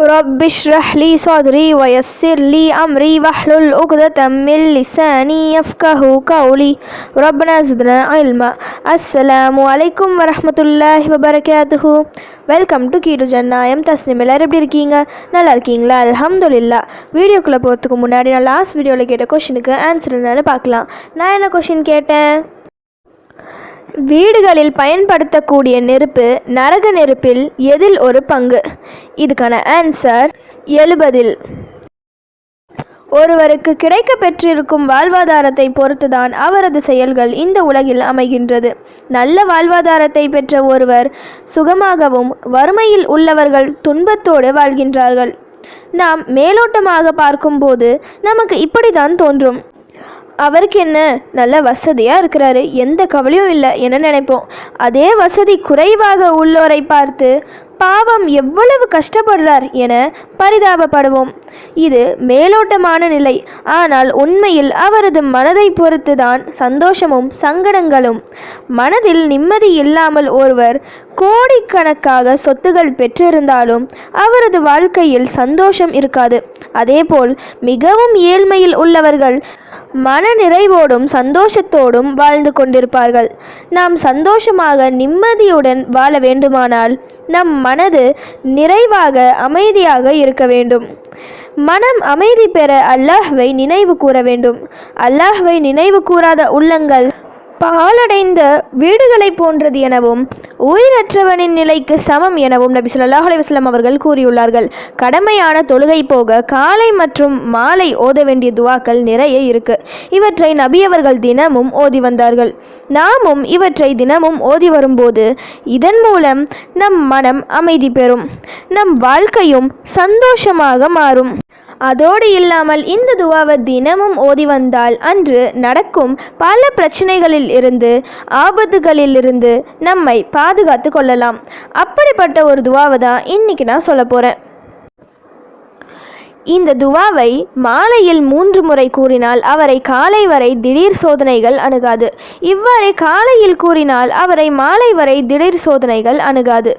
رب اشرح لي صدري ويسر لي أمري واحلل عقدة من لساني يفقه قولي. ربنا زدنا علما. السلام عليكم ورحمة الله وبركاته. Welcome to கீடு நாயம் Tasnim எல்லாரும் எப்படி இருக்கீங்க? நல்லா இருக்கீங்களா? அலமதுல்லா வீடியோக்குள்ளே போகிறதுக்கு முன்னாடி நான் லாஸ்ட் வீடியோவில் கேட்ட கொஷினுக்கு ஆன்சர் என்னென்னு பார்க்கலாம். நான் என்ன கொஷின் கேட்டேன்? வீடுகளில் பயன்படுத்தக்கூடிய நெருப்பு நரக நெருப்பில் எதில் ஒரு பங்கு? இதுக்கான ஆன்சர் எழுபதில். ஒருவருக்கு கிடைக்க பெற்றிருக்கும் வாழ்வாதாரத்தை பொறுத்துதான் அவரது செயல்கள் இந்த உலகில் அமைகின்றது. நல்ல வாழ்வாதாரத்தை பெற்ற ஒருவர் சுகமாகவும் வறுமையில் உள்ளவர்கள் துன்பத்தோடு வாழ்கின்றார்கள். நாம் மேலோட்டமாக பார்க்கும்போது நமக்கு இப்படித்தான் தோன்றும். அவருக்கு என்ன நல்ல வசதியாக இருக்கிறாரு? எந்த கவலையும் இல்லை என நினைப்போம்? அதே வசதி குறைவாக உள்ளோரை பார்த்து பாவம் எவ்வளவு கஷ்டப்படுறார் என பரிதாபப்படுவோம். இது மேலோட்டமான நிலை. ஆனால் உண்மையில் அவரது மனதை பொறுத்துதான் சந்தோஷமும் சங்கடங்களும். மனதில் நிம்மதி இல்லாமல் ஒருவர் கோடிக்கணக்காக சொத்துகள் பெற்றிருந்தாலும் அவரது வாழ்க்கையில் சந்தோஷம் இருக்காது. அதேபோல் மிகவும் ஏழ்மையில் உள்ளவர்கள் மன நிறைவோடும் சந்தோஷத்தோடும் வாழ்ந்து கொண்டிருப்பார்கள். நாம் சந்தோஷமாக நிம்மதியுடன் வாழ வேண்டுமானால் நம் மனது நிறைவாக அமைதியாக இருக்க வேண்டும். மனம் அமைதி பெற அல்லாஹ்வை நினைவு கூற வேண்டும். அல்லாஹ்வை நினைவு கூறாத உள்ளங்கள் பாலடைந்த வீடுகளை போன்றது எனவும் உயிரற்றவனின் நிலைக்கு சமம் எனவும் நபி சொல்லாஹ் அலைஹி அவர்கள் கூறியுள்ளார்கள். கடமையான தொழுகை போக காலை மற்றும் மாலை ஓத வேண்டிய துவாக்கள் நிறைய இருக்கு. இவற்றை நபி அவர்கள் தினமும் ஓதி வந்தார்கள். நாமும் இவற்றை தினமும் ஓதி வரும்போது இதன் மூலம் நம் மனம் அமைதி பெறும். நம் வாழ்க்கையும் சந்தோஷமாக மாறும். அதோடு இல்லாமல் இந்த துவாவை தினமும் ஓதி வந்தால் அன்று நடக்கும் பல பிரச்சனைகளில் இருந்து ஆபத்துகளில் இருந்து நம்மை பாதுகாத்து கொள்ளலாம். அப்படிப்பட்ட ஒரு துவாவை தான் இன்னைக்கு நான் சொல்ல போகிறேன் இந்த துவாவை மாலையில் மூன்று முறை கூறினால் அவரை காலை வரை திடீர் சோதனைகள் அணுகாது. இவ்வாறே காலையில் கூறினால் அவரை மாலை வரை திடீர் சோதனைகள் அணுகாது.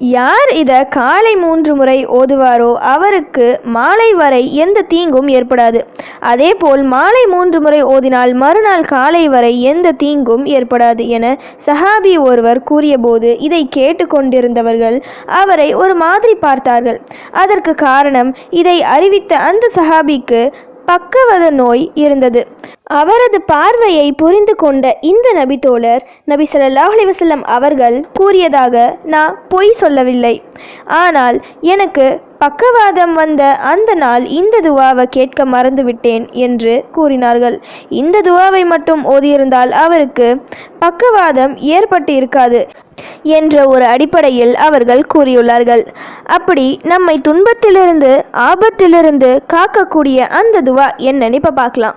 யார் இதை காலை மூன்று முறை ஓதுவாரோ அவருக்கு மாலை வரை எந்த தீங்கும் ஏற்படாது. அதேபோல் மாலை மூன்று முறை ஓதினால் மறுநாள் காலை வரை எந்த தீங்கும் ஏற்படாது என சஹாபி ஒருவர் கூறியபோது இதை கேட்டுக்கொண்டிருந்தவர்கள் அவரை ஒரு மாதிரி பார்த்தார்கள். அதற்கு காரணம் இதை அறிவித்த அந்த சஹாபிக்கு பக்கவத நோய் இருந்தது. அவரது பார்வையை புரிந்து கொண்ட இந்த நபித்தோழர் நபி ஸல்லல்லாஹு அலைஹி அவர்கள் கூறியதாக நான் பொய் சொல்லவில்லை. ஆனால் எனக்கு பக்கவாதம் வந்த அந்த நாள் இந்த துவாவை கேட்க மறந்துவிட்டேன் என்று கூறினார்கள். இந்த துவாவை மட்டும் ஓதியிருந்தால் அவருக்கு பக்கவாதம் ஏற்பட்டு இருக்காது என்ற ஒரு அடிப்படையில் அவர்கள் கூறியுள்ளார்கள். அப்படி நம்மை துன்பத்திலிருந்து ஆபத்திலிருந்து காக்கக்கூடிய அந்த துவா என்னன்னு இப்போ பார்க்கலாம்.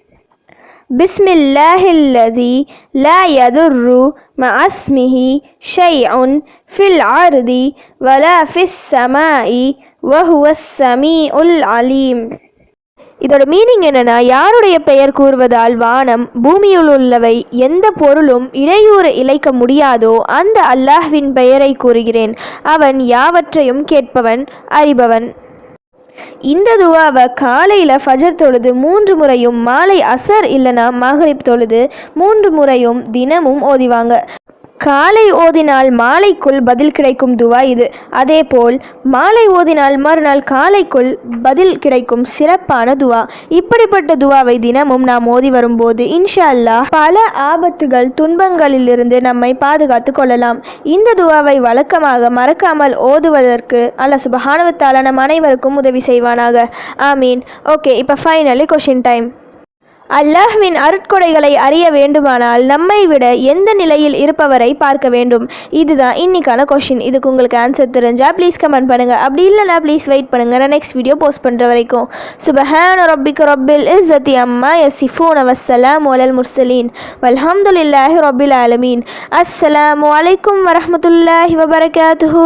بسم الله الذي لا يضر مع اسمه شيء في الأرض ولا في السماء وهو السميع العليم இதோட மீனிங் என்னன்னா யாருடைய பெயர் கூறுவதால் வானம் பூமியில் உள்ளவை எந்த பொருளும் இடையூறு இழைக்க முடியாதோ அந்த அல்லாஹ்வின் பெயரை கூறுகிறேன் அவன் யாவற்றையும் கேட்பவன் அறிபவன் இந்த துவாவை காலையில் ஃபஜர் தொழுது மூன்று முறையும் மாலை அசர் இல்லைனா மஹரிப் தொழுது மூன்று முறையும் தினமும் ஓதிவாங்க. காலை ஓதினால் மாலைக்குள் பதில் கிடைக்கும் துவா இது. அதேபோல் மாலை ஓதினால் மறுநாள் காலைக்குள் பதில் கிடைக்கும் சிறப்பான துவா. இப்படிப்பட்ட துவாவை தினமும் நாம் ஓதி வரும்போது இன்ஷா அல்லாஹ் பல ஆபத்துகள் துன்பங்களிலிருந்து நம்மை பாதுகாத்து கொள்ளலாம். இந்த துவாவை வழக்கமாக மறக்காமல் ஓதுவதற்கு அல்ல சுபஹானுவத்தால நம் அனைவருக்கும் உதவி செய்வானாக. ஆமீன். ஓகே இப்போ ஃபைனலி கொஷின் டைம் அல்லாஹ்வின் அருட்கொடைகளை அறிய வேண்டுமானால் நம்மை விட எந்த நிலையில் இருப்பவரை பார்க்க வேண்டும். இதுதான் இன்னைக்கான கொஷின் இதுக்கு உங்களுக்கு ஆன்சர் தெரிஞ்சால் ப்ளீஸ் கமெண்ட் பண்ணுங்கள் அப்படி இல்லைனா ப்ளீஸ் வெயிட் பண்ணுங்கள் நான் நெக்ஸ்ட் வீடியோ போஸ்ட் பண்ணுற வரைக்கும். சுபஹான ரொபில் ரப்பில் இஸ்ஸத்தி அம்மா யசிஃபூன் வஸ்ஸலாம் ஒலல் முர்சலீன் வல்ஹம்துலில்லாஹி ரப்பில் ஆலமீன். அஸ்ஸலாமு அலைக்கும் வரமத்துல்லாஹி வபரகாத்துஹு.